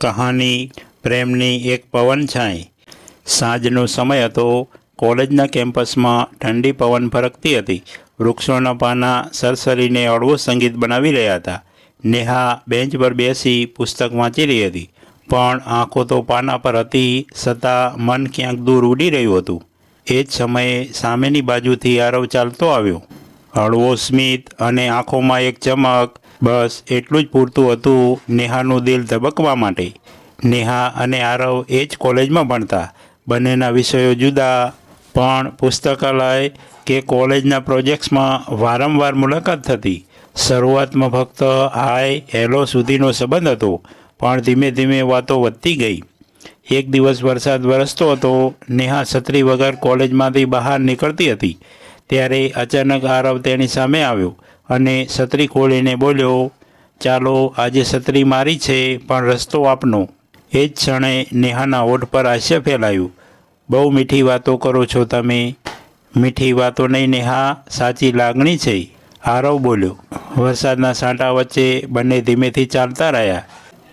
કહાની, પ્રેમની એક પવન છાંય. સાંજનો સમય હતો. કોલેજના કેમ્પસમાં ઠંડી પવન ફરકતી હતી. વૃક્ષોના પાના સરસરીને અળવો સંગીત બનાવી રહ્યા હતા. નેહા બેન્ચ પર બેસી પુસ્તક વાંચી રહી હતી. પણ આંખો તો પાના પર હતી છતાં મન ક્યાંક દૂર ઉડી રહ્યું હતું. એ જ સમયે સામેની બાજુથી આરવ ચાલતો આવ્યો. હળવો સ્મિત અને આંખોમાં એક ચમક બસ એટલું જ પૂરતું હતું નેહાનું દિલ ધબકવા માટે. નેહા અને આરવ એ જ કોલેજમાં ભણતા. બંનેના વિષયો જુદા, પણ પુસ્તકાલય કે કોલેજના પ્રોજેક્ટ્સમાં વારંવાર મુલાકાત થતી. શરૂઆતમાં ફક્ત હાય, હેલો સુધીનો સંબંધ હતો, પણ ધીમે ધીમે વાતો વધતી ગઈ. એક દિવસ વરસાદ વરસતો હતો, નેહા છત્રી વગર કોલેજમાંથી બહાર નીકળતી હતી. ત્યારે અચાનક આરવ તેની સામે આવ્યો. અને છત્રી ખોલીને બોલ્યો, ચાલો, આજે છત્રી મારી છે, પણ રસ્તો આપનો. એ જ ક્ષણે નેહાના ઓઠ પર હાસ્ય ફેલાયું. બહુ મીઠી વાતો કરો છો તમે. મીઠી વાતો નહીં, નેહા, સાચી લાગણી છે. આરવ બોલ્યો. વરસાદના સાંટા વચ્ચે બંને ધીમેથી ચાલતા રહ્યા.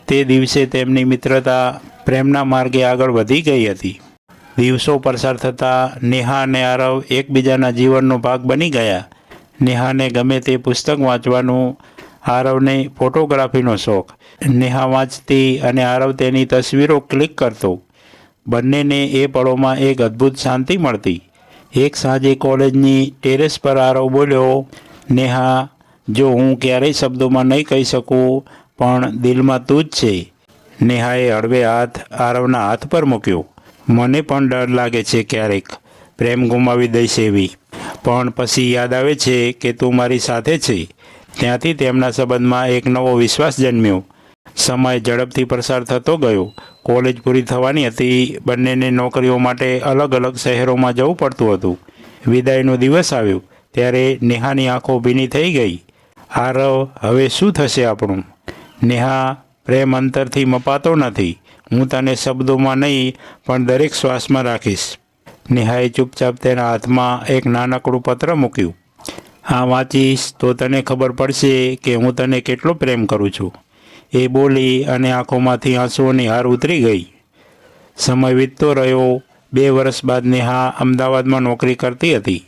તે દિવસે તેમની મિત્રતા પ્રેમના માર્ગે આગળ વધી ગઈ હતી. દિવસો પસાર થતાં નેહા અને આરવ એકબીજાના જીવનનો ભાગ બની ગયા. નેહાને ગમે તે પુસ્તક વાંચવાનું આરવને ફોટોગ્રાફીનો શોખ. નેહા વાંચતી અને આરવ તેની તસવીરો ક્લિક કરતો. બંનેને એ પળોમાં એક અદ્ભુત શાંતિ મળતી. એક સાંજે કોલેજની ટેરેસ પર આરવ બોલ્યો, નેહા, જો હું ક્યારેય શબ્દોમાં નહીં કહી શકું, પણ દિલમાં તું જ છે. નેહાએ હળવે હાથ આરવના હાથ પર મૂક્યો. મને પણ ડર લાગે છે ક્યારેક. પ્રેમ ગુમાવી દઈશ એવી. પણ પછી યાદ આવે છે કે તું મારી સાથે છે. ત્યાંથી તેમના સંબંધમાં એક નવો વિશ્વાસ જન્મ્યો. સમય ઝડપથી પસાર થતો ગયો. કોલેજ પૂરી થવાની હતી. બંનેને નોકરીઓ માટે અલગ અલગ શહેરોમાં જવું પડતું હતું. વિદાયનો દિવસ આવ્યો. ત્યારે નેહાની આંખો ભીની થઈ ગઈ. આરવ હવે શું થશે આપણું? નેહા પ્રેમ અંતરથી મપાતો નથી. હું તને શબ્દોમાં નહીં, પણ દરેક શ્વાસમાં રાખીશ. નેહાએ ચૂપચાપ તેના હાથમાં એક નાનકડું પત્ર મૂક્યું. આ વાંચીશ. તો તને ખબર પડશે કે હું તને કેટલો પ્રેમ કરું છું. એ બોલી અને આંખોમાંથી આંસુઓની હાર ઉતરી ગઈ. સમય વીતતો રહ્યો. બે વર્ષ બાદ નેહા અમદાવાદમાં નોકરી કરતી હતી.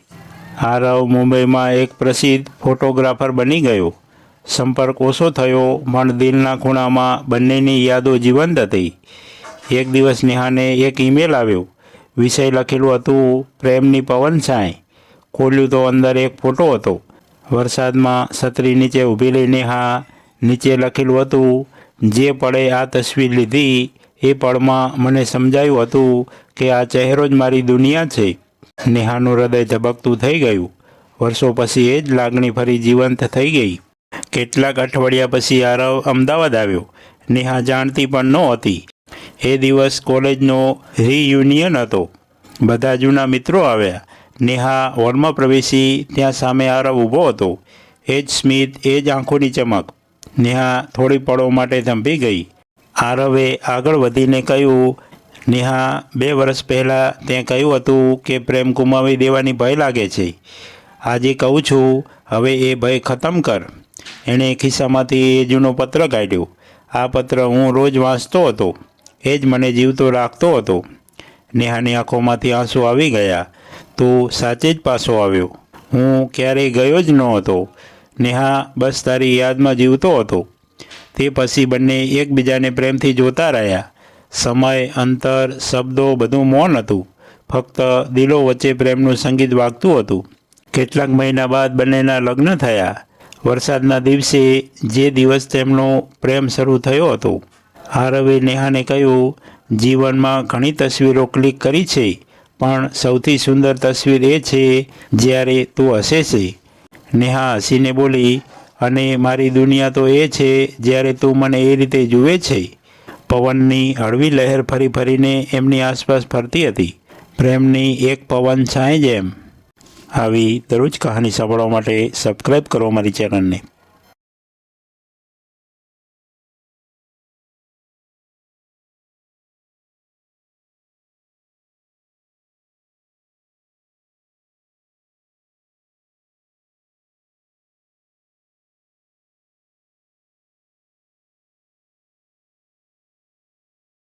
આરવ મુંબઈમાં એક પ્રસિદ્ધ ફોટોગ્રાફર બની ગયો. સંપર્ક ઓછો થયો. પણ દિલના ખૂણામાં બંનેની યાદો જીવંત હતી. એક દિવસ નેહાને એક ઈમેલ આવ્યો. વિષય લખેલું હતું, પ્રેમની પવન છાંય. ખોલ્યું તો અંદર એક ફોટો હતો. વરસાદમાં છત્રી નીચે ઊભી લઈને નેહા નીચે લખેલું હતું, જે પળે આ તસવીર લીધી, એ પળમાં મને સમજાયું હતું કે આ ચહેરો જ મારી દુનિયા છે. નેહાનું હૃદય ધબકતું થઈ ગયું. વર્ષો પછી એ જ લાગણી ફરી જીવંત થઈ ગઈ. કેટલાક અઠવાડિયા પછી આરવ અમદાવાદ આવ્યો. નેહા જાણતી પણ નહોતી. એ દિવસ કોલેજનો રીયુનિયન હતો. બધા જૂના મિત્રો આવ્યા. નેહા હોલમાં પ્રવેશી ત્યાં સામે આરવ ઊભો હતો. એ જ સ્મિત, એ જ આંખોની ચમક. નેહા થોડી પળો માટે થંભી ગઈ. આરવે આગળ વધીને કહ્યું, નેહા, બે વર્ષ પહેલાં તે કહ્યું હતું કે પ્રેમ ગુમાવી દેવાની ભય લાગે છે. આજે કહું છું, હવે એ ભય ખતમ કર. એણે ખિસ્સામાંથી એ જૂનો પત્ર કાઢ્યો. આ પત્ર હું રોજ વાંચતો હતો. એ જ મને જીવતો રાખતો હતો. નેહાની આંખોમાંથી આંસુ આવી ગયા. તું સાચે જ પાછો આવ્યો. હું ક્યારેય ગયો જ ન હતો નેહા બસ તારી યાદમાં જીવતો હતો. તે પછી બંને એકબીજાને પ્રેમથી જોતા રહ્યા. સમય, અંતર, શબ્દો બધું મૌન હતું. ફક્ત દિલો વચ્ચે પ્રેમનું સંગીત વાગતું હતું. કેટલાક મહિના બાદ બંનેના લગ્ન થયા. વરસાદના દિવસે જે દિવસ તેમનો પ્રેમ શરૂ થયો હતો. આરવે નેહાને કહ્યું, જીવનમાં ઘણી તસવીરો ક્લિક કરી છે, પણ સૌથી સુંદર તસવીર એ છે, જ્યારે તું હસે છે નેહા હસીને બોલી, અને મારી દુનિયા તો એ છે, જ્યારે તું મને એ રીતે જુએ છે. પવનની હળવી લહેર ફરી ફરીને એમની આસપાસ ફરતી હતી. પ્રેમની એક પવન છાંય જેમ. આવી દરરોજ કહાની સાંભળવા માટે સબસ્ક્રાઈબ કરો મારી ચેનલને